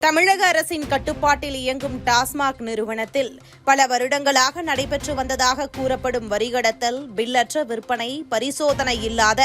தமிழக அரசின் கட்டுப்பாட்டில் இயங்கும் டாஸ்மாக் நிறுவனத்தில் பல வருடங்களாக நடைபெற்று வந்ததாக கூறப்படும் வரிகடத்தல் பில்லற்ற விற்பனை பரிசோதனை இல்லாத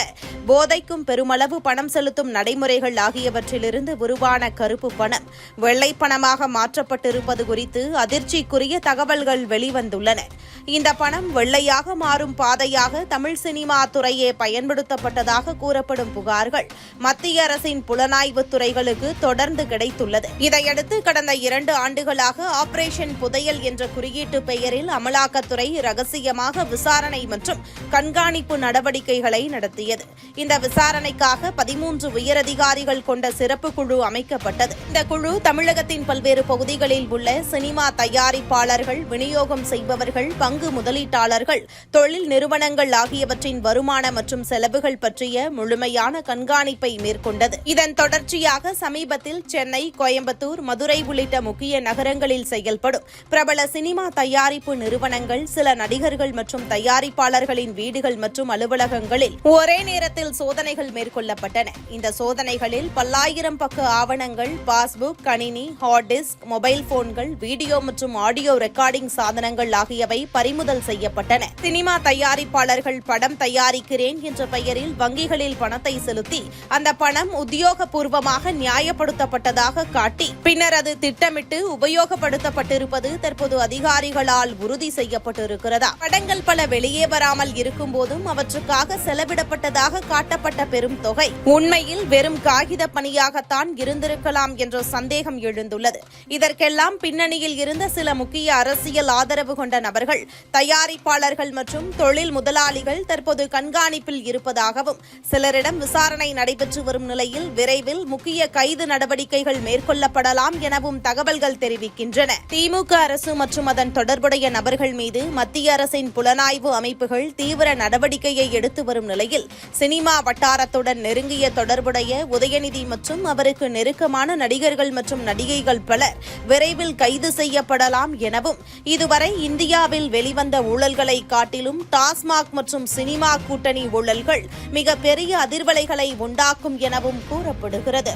போதைக்கும் பெருமளவு பணம் செலுத்தும் நடைமுறைகள் ஆகியவற்றிலிருந்து உருவான கருப்பு பணம் வெள்ளை பணமாக மாற்றப்பட்டிருப்பது குறித்து அதிர்ச்சிக்குரிய தகவல்கள் வெளிவந்துள்ளன. இந்த பணம் வெள்ளையாக மாறும் பாதையாக தமிழ் சினிமா துறையே பயன்படுத்தப்பட்டதாக கூறப்படும் புகார்கள் மத்திய அரசின் புலனாய்வு துறைகளுக்கு தொடர்ந்து கிடைத்துள்ளது. இதையடுத்து கடந்த இரண்டு ஆண்டுகளாக ஆபரேஷன் புதையல் என்ற குறியீட்டு பெயரில் அமலாக்கத்துறை ரகசியமாக விசாரணை மற்றும் கண்காணிப்பு நடவடிக்கைகளை நடத்தியது. இந்த விசாரணைக்காக பதிமூன்று உயரதிகாரிகள் கொண்ட சிறப்பு குழு அமைக்கப்பட்டது. இந்த குழு தமிழகத்தின் பல்வேறு பகுதிகளில் உள்ள சினிமா தயாரிப்பாளர்கள் விநியோகம் செய்பவர்கள் பங்கு முதலீட்டாளர்கள் தொழில் நிறுவனங்கள் ஆகியவற்றின் வருமான மற்றும் செலவுகள் பற்றிய முழுமையான கண்காணிப்பை மேற்கொண்டது. இதன் தொடர்ச்சியாக சமீபத்தில் சென்னை கோயம்புத்தூர் கோயம்புத்தூர் மதுரை உள்ளிட்ட முக்கிய நகரங்களில் செயல்படும் பிரபல சினிமா தயாரிப்பு நிறுவனங்கள் சில நடிகர்கள் மற்றும் தயாரிப்பாளர்களின் வீடுகள் மற்றும் அலுவலகங்களில் ஒரே நேரத்தில் சோதனைகள் மேற்கொள்ளப்பட்டன. இந்த சோதனைகளில் பல்லாயிரம் பக்க ஆவணங்கள் பாஸ்புக் கணினி ஹார்ட் டிஸ்க் மொபைல் போன்கள் வீடியோ மற்றும் ஆடியோ ரெக்கார்டிங் சாதனங்கள் ஆகியவை பறிமுதல் செய்யப்பட்டன. சினிமா தயாரிப்பாளர்கள் படம் தயாரிக்கிறேன் என்ற பெயரில் வங்கிகளில் பணத்தை செலுத்தி அந்த பணம் உத்தியோகபூர்வமாக நியாயப்படுத்தப்பட்டதாக காட்டி பின்னர் அது திட்டமிட்டு உபயோகப்படுத்தப்பட்டிருப்பது தற்போது அதிகாரிகளால் உறுதி செய்யப்பட்டிருக்கிறதா? படங்கள் பல வெளியே வராமல் இருக்கும் போதும் அவற்றுக்காக செலவிடப்பட்டதாக காட்டப்பட்ட பெரும் தொகை. உண்மையில் வெறும் காகித பணியாகத்தான் இருந்திருக்கலாம் என்ற சந்தேகம் எழுந்துள்ளது. இதற்கெல்லாம் பின்னணியில் இருந்த சில முக்கிய அரசியல் ஆதரவு கொண்ட நபர்கள் தயாரிப்பாளர்கள் மற்றும் தொழில் முதலாளிகள் தற்போது கண்காணிப்பில் இருப்பதாகவும் சிலரிடம் விசாரணை நடைபெற்று வரும் நிலையில் விரைவில் முக்கிய கைது நடவடிக்கைகள் மேற்கொள்ளப்படலாம் எனவும் தகவல்கள் தெரிவிக்கின்றன. திமுக அரசு மற்றும் அதன் தொடர்புடைய நபர்கள் மீது மத்திய அரசின் புலனாய்வு அமைப்புகள் தீவிர நடவடிக்கையை எடுத்து வரும் நிலையில் சினிமா வட்டாரத்துடன் நெருங்கிய தொடர்புடைய உதயநிதி மற்றும் அவருக்கு நெருக்கமான நடிகர்கள் மற்றும் நடிகைகள் பலர் விரைவில் கைது செய்யப்படலாம் எனவும் இதுவரை இந்தியாவில் வெளிவந்த ஊழல்களை காட்டிலும் டாஸ்மாக் மற்றும் சினிமா கூட்டணி ஊழல்கள் மிகப்பெரிய அதிர்வலைகளை உண்டாக்கும் எனவும் கூறப்படுகிறது.